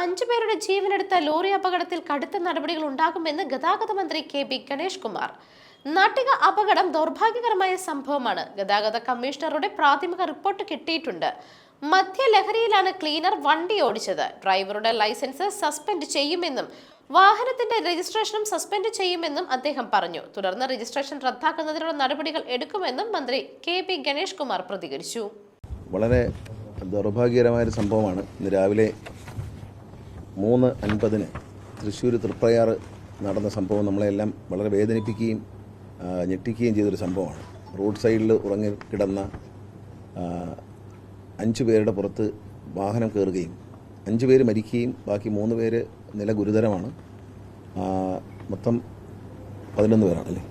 അഞ്ചു പേരുടെ ജീവനെടുത്ത ലോറി അപകടത്തിൽ കടുത്ത നടപടികൾ ഉണ്ടാകുമെന്ന് ഗതാഗത മന്ത്രി കെ ബി ഗണേഷ് കുമാർ. നാട്ടിക അപകടം ദൗർഭാഗ്യകരമായ സംഭവമാണ്. ഗതാഗത കമ്മീഷണറുടെ പ്രാഥമിക റിപ്പോർട്ട് കിട്ടിയിട്ടുണ്ട്. മദ്യലഹരിയിലാണ് ക്ലീനർ വണ്ടി ഓടിച്ചത്. ഡ്രൈവറുടെ ലൈസൻസ് സസ്പെൻഡ് ചെയ്യുമെന്നും വാഹനത്തിന്റെ രജിസ്ട്രേഷനും സസ്പെൻഡ് ചെയ്യുമെന്നും അദ്ദേഹം പറഞ്ഞു. തുടർന്ന് രജിസ്ട്രേഷൻ റദ്ദാക്കുന്നതിനുള്ള നടപടികൾ എടുക്കുമെന്നും മന്ത്രി കെ പി ഗണേഷ് കുമാർ പ്രതികരിച്ചു. വളരെ ദൗർഭാഗ്യകരമായ സംഭവമാണ്. ഇന്ന് രാവിലെ മൂന്ന് അൻപതിന് തൃശ്ശൂർ തൃപ്രയാർ നടന്ന സംഭവം നമ്മളെല്ലാം വളരെ വേദനിപ്പിക്കുകയും ഞെട്ടിക്കുകയും ചെയ്തൊരു സംഭവമാണ്. റോഡ് സൈഡിൽ ഉറങ്ങി കിടന്ന അഞ്ചു പേരുടെ പുറത്ത് വാഹനം കയറുകയും അഞ്ച് പേര് മരിക്കുകയും ബാക്കി മൂന്ന് പേര് നില ഗുരുതരമാണ്. മൊത്തം പതിനൊന്ന് പേരാണ് അല്ലേ?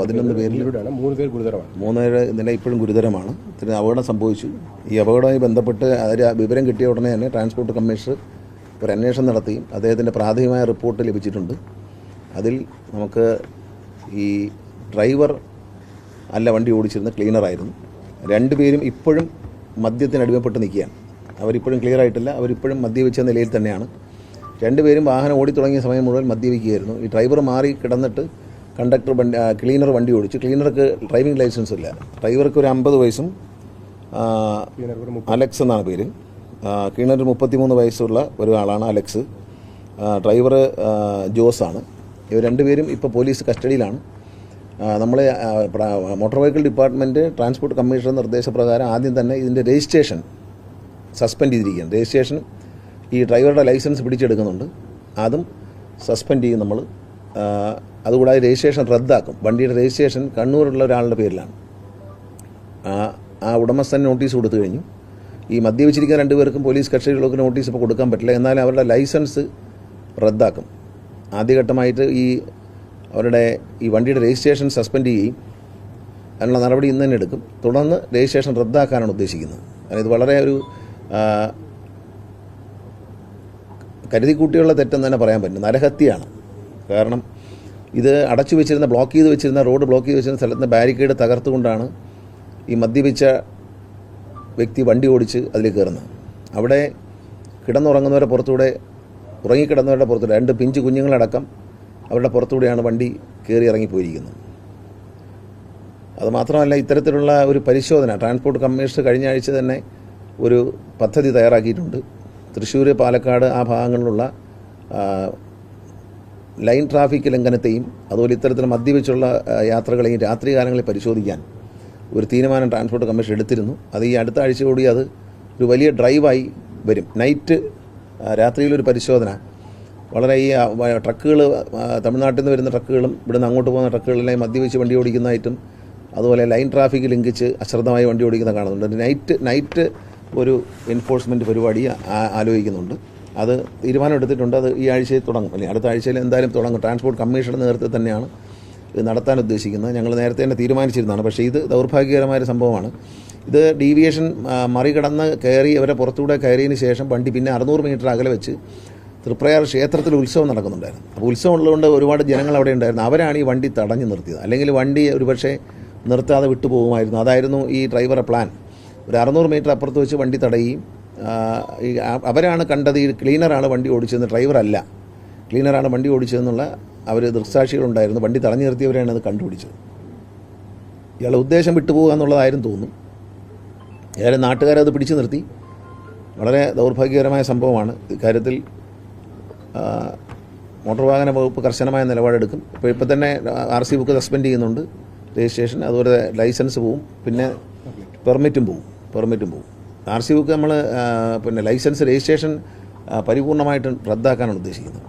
പതിനൊന്ന് പേരിൽ മൂന്ന് പേര് ഗുരുതരമാണ്. മൂന്നേഴ് നില ഇപ്പോഴും ഗുരുതരമാണ്. അപകടം സംഭവിച്ചു. ഈ അപകടവുമായി ബന്ധപ്പെട്ട് അതിൽ വിവരം കിട്ടിയ ഉടനെ തന്നെ ട്രാൻസ്പോർട്ട് കമ്മീഷണർ ഒരു അന്വേഷണം നടത്തുകയും അദ്ദേഹത്തിന്റെ പ്രാഥമികമായ റിപ്പോർട്ട് ലഭിച്ചിട്ടുണ്ട്. അതിൽ നമുക്ക് ഈ ഡ്രൈവർ അല്ല വണ്ടി ഓടിച്ചിരുന്ന ക്ലീനറായിരുന്നു രണ്ടുപേരും ഇപ്പോഴും മദ്യത്തിന് അടിമപ്പെട്ട് നിൽക്കുകയാണ്. അവരിപ്പോഴും ക്ലിയർ ആയിട്ടില്ല. അവരിപ്പോഴും മദ്യപിച്ച നിലയിൽ തന്നെയാണ്. രണ്ടുപേരും വാഹനം ഓടി തുടങ്ങിയ സമയം മുഴുവൻ മദ്യപിക്കുകയായിരുന്നു. ഈ ഡ്രൈവർ മാറി കിടന്നിട്ട് കണ്ടക്ടർ വണ്ടി ക്ലീനർ വണ്ടി ഓടിച്ചു. ക്ലീനർക്ക് ഡ്രൈവിംഗ് ലൈസൻസ് ഇല്ല. ഡ്രൈവർക്ക് ഒരു അമ്പത് വയസ്സും അലക്സ് എന്നാണ് പേര്. ക്ലീനർ മുപ്പത്തിമൂന്ന് വയസ്സുള്ള ഒരാളാണ് അലക്സ്. ഡ്രൈവർ ജോസാണ്. ഇവർ രണ്ടുപേരും ഇപ്പോൾ പോലീസ് കസ്റ്റഡിയിലാണ്. നമ്മൾ motor vehicle department transport commissioner നിർദ്ദേശപ്രകാരം ആദ്യം തന്നെ ഇതിന്റെ രജിസ്ട്രേഷൻ സസ്പെൻഡ് ചെയ്തിരിക്കുകയാണ്. രജിസ്ട്രേഷൻ ഈ ഡ്രൈവറുടെ ലൈസൻസ് പിടിച്ചെടുക്കുന്നുണ്ട്. അതും സസ്പെൻഡ് ചെയ്യും നമ്മൾ അതുകൂടാതെ രജിസ്ട്രേഷൻ റദ്ദാക്കും. വണ്ടിയുടെ രജിസ്ട്രേഷൻ കണ്ണൂരുള്ള ഒരാളുടെ പേരിലാണ്. ആ ഉടമസ്ഥൻ നോട്ടീസ് കൊടുത്തു കഴിഞ്ഞു. ഈ മദ്യപിച്ചിരിക്കുന്ന രണ്ടുപേർക്കും പോലീസ് കക്ഷികൾക്ക് നോട്ടീസ് ഇപ്പോൾ കൊടുക്കാൻ പറ്റില്ല. എന്നാൽ അവരുടെ ലൈസൻസ് റദ്ദാക്കും. ആദ്യഘട്ടമായിട്ട് ഈ അവരുടെ ഈ വണ്ടിയുടെ രജിസ്ട്രേഷൻ സസ്പെൻഡ് ചെയ്യുകയും അതിനുള്ള നടപടി ഇന്ന് തന്നെ എടുക്കും. തുടർന്ന് രജിസ്ട്രേഷൻ റദ്ദാക്കാനാണ് ഉദ്ദേശിക്കുന്നത്. കാരണം ഇത് വളരെ ഒരു കരുതി കരുതിക്കൂട്ടിയുള്ള തെറ്റെന്ന് തന്നെ പറയാൻ പറ്റും. നരഹത്യയാണ്. കാരണം ഇത് അടച്ചു വെച്ചിരുന്ന ബ്ലോക്ക് ചെയ്ത് വെച്ചിരുന്ന റോഡ് ബ്ലോക്ക് ചെയ്ത് വെച്ചിരുന്ന സ്ഥലത്ത് ബാരിക്കേഡ് തകർത്തുകൊണ്ടാണ് ഈ മദ്യപിച്ച വ്യക്തി വണ്ടി ഓടിച്ച് അതിൽ കയറുന്നത്. അവിടെ കിടന്നുറങ്ങുന്നവരുടെ പുറത്തൂടെ ഉറങ്ങിക്കിടന്നവരുടെ പുറത്തൂടെ രണ്ട് പിഞ്ച് കുഞ്ഞുങ്ങളടക്കം അവരുടെ പുറത്തൂടെയാണ് വണ്ടി കയറി ഇറങ്ങിപ്പോയിരിക്കുന്നത്. അതുമാത്രമല്ല ഇത്തരത്തിലുള്ള ഒരു പരിശോധന ട്രാൻസ്പോർട്ട് കമ്മീഷണർ കഴിഞ്ഞ ആഴ്ച തന്നെ ഒരു പദ്ധതി തയ്യാറാക്കിയിട്ടുണ്ട്. തൃശ്ശൂർ പാലക്കാട് ആ ഭാഗങ്ങളിലുള്ള ലൈൻ ട്രാഫിക് ലംഘനത്തെയും അതുപോലെ ഇത്തരത്തിൽ മദ്യപിച്ചുള്ള യാത്രകളെയും രാത്രികാലങ്ങളിൽ പരിശോധിക്കാൻ ഒരു തീരുമാനം ട്രാൻസ്പോർട്ട് കമ്മീഷൻ എടുത്തിരുന്നു. അത് ഈ അടുത്ത ആഴ്ച കൂടി അത് ഒരു വലിയ ഡ്രൈവായി വരും. നൈറ്റ് രാത്രിയിലൊരു പരിശോധന. വളരെ ഈ ട്രക്കുകൾ തമിഴ്നാട്ടിൽ നിന്ന് വരുന്ന ട്രക്കുകളും ഇവിടുന്ന് അങ്ങോട്ട് പോകുന്ന ട്രക്കുകളെല്ലാം മദ്യപിച്ച് വണ്ടി ഓടിക്കുന്നതായിട്ടും അതുപോലെ ലൈൻ ട്രാഫിക് ലിങ്കിച്ച് അശ്രദ്ധമായി വണ്ടി ഓടിക്കുന്ന കാണുന്നുണ്ട്. നൈറ്റ് നൈറ്റ് ഒരു എൻഫോഴ്സ്മെന്റ് പരിപാടി ആലോചിക്കുന്നുണ്ട്. അത് തീരുമാനം എടുത്തിട്ടുണ്ട്. അത് ഈ ആഴ്ചയിൽ തുടങ്ങും. അല്ലെങ്കിൽ അടുത്ത ആഴ്ചയിൽ എന്തായാലും തുടങ്ങും. ട്രാൻസ്പോർട്ട് കമ്മീഷന്റെ നേതൃത്വത്തിൽ തന്നെയാണ് നടത്താൻ ഉദ്ദേശിക്കുന്നത്. ഞങ്ങൾ നേരത്തെ തന്നെ തീരുമാനിച്ചിരുന്നതാണ്. പക്ഷേ ഇത് ദൗർഭാഗ്യകരമായ സംഭവമാണ്. ഇത് ഡീവിയേഷൻ മറികടന്ന് കയറി അവരെ പുറത്തൂടെ കയറിയതിന് ശേഷം വണ്ടി പിന്നെ അറുന്നൂറ് മീറ്റർ അകലെ വെച്ച് തൃപ്രയാർ ക്ഷേത്രത്തിൽ ഉത്സവം നടക്കുന്നുണ്ടായിരുന്നു. അപ്പോൾ ഉത്സവം ഉള്ളതുകൊണ്ട് ഒരുപാട് ജനങ്ങൾ അവിടെ ഉണ്ടായിരുന്നു. അവരാണ് ഈ വണ്ടി തടഞ്ഞു നിർത്തിയത്. അല്ലെങ്കിൽ വണ്ടി ഒരുപക്ഷെ നിർത്താതെ വിട്ടുപോകുമായിരുന്നു. അതായിരുന്നു ഈ ഡ്രൈവറെ പ്ലാൻ. ഒരു അറുന്നൂറ് മീറ്റർ അപ്പുറത്ത് വെച്ച് വണ്ടി തടയുകയും അവരാണ് കണ്ടത് ഈ ക്ലീനറാണ് വണ്ടി ഓടിച്ചതെന്ന്. ഡ്രൈവറല്ല. ക്ലീനറാണ് വണ്ടി ഓടിച്ചതെന്നുള്ള അവർ ദൃക്സാക്ഷികളുണ്ടായിരുന്നു. വണ്ടി തടഞ്ഞു നിർത്തിയവരെയാണ് അത് കണ്ടുപിടിച്ചത്. ഇയാളെ ഉദ്ദേശം വിട്ടുപോകുക എന്നുള്ളതായിരുന്നു തോന്നുന്നു ഏതായാലും നാട്ടുകാരത് പിടിച്ചു നിർത്തി. വളരെ ദൗർഭാഗ്യകരമായ സംഭവമാണ്. ഇക്കാര്യത്തിൽ മോട്ടോർ വാഹന വകുപ്പ് കർശനമായ നിലപാടെടുക്കും. ഇപ്പോൾ ഇപ്പം തന്നെ ആർ സി ബുക്ക് സസ്പെൻഡ് ചെയ്യുന്നുണ്ട് രജിസ്ട്രേഷൻ. അതുപോലെ ലൈസൻസ് പോവും. പിന്നെ പെർമിറ്റും പോവും. പെർമിറ്റും പോവും. ആർ സി ബുക്ക് നമ്മൾ പിന്നെ ലൈസൻസ് രജിസ്ട്രേഷൻ പരിപൂർണമായിട്ടും റദ്ദാക്കാനാണ് ഉദ്ദേശിക്കുന്നത്.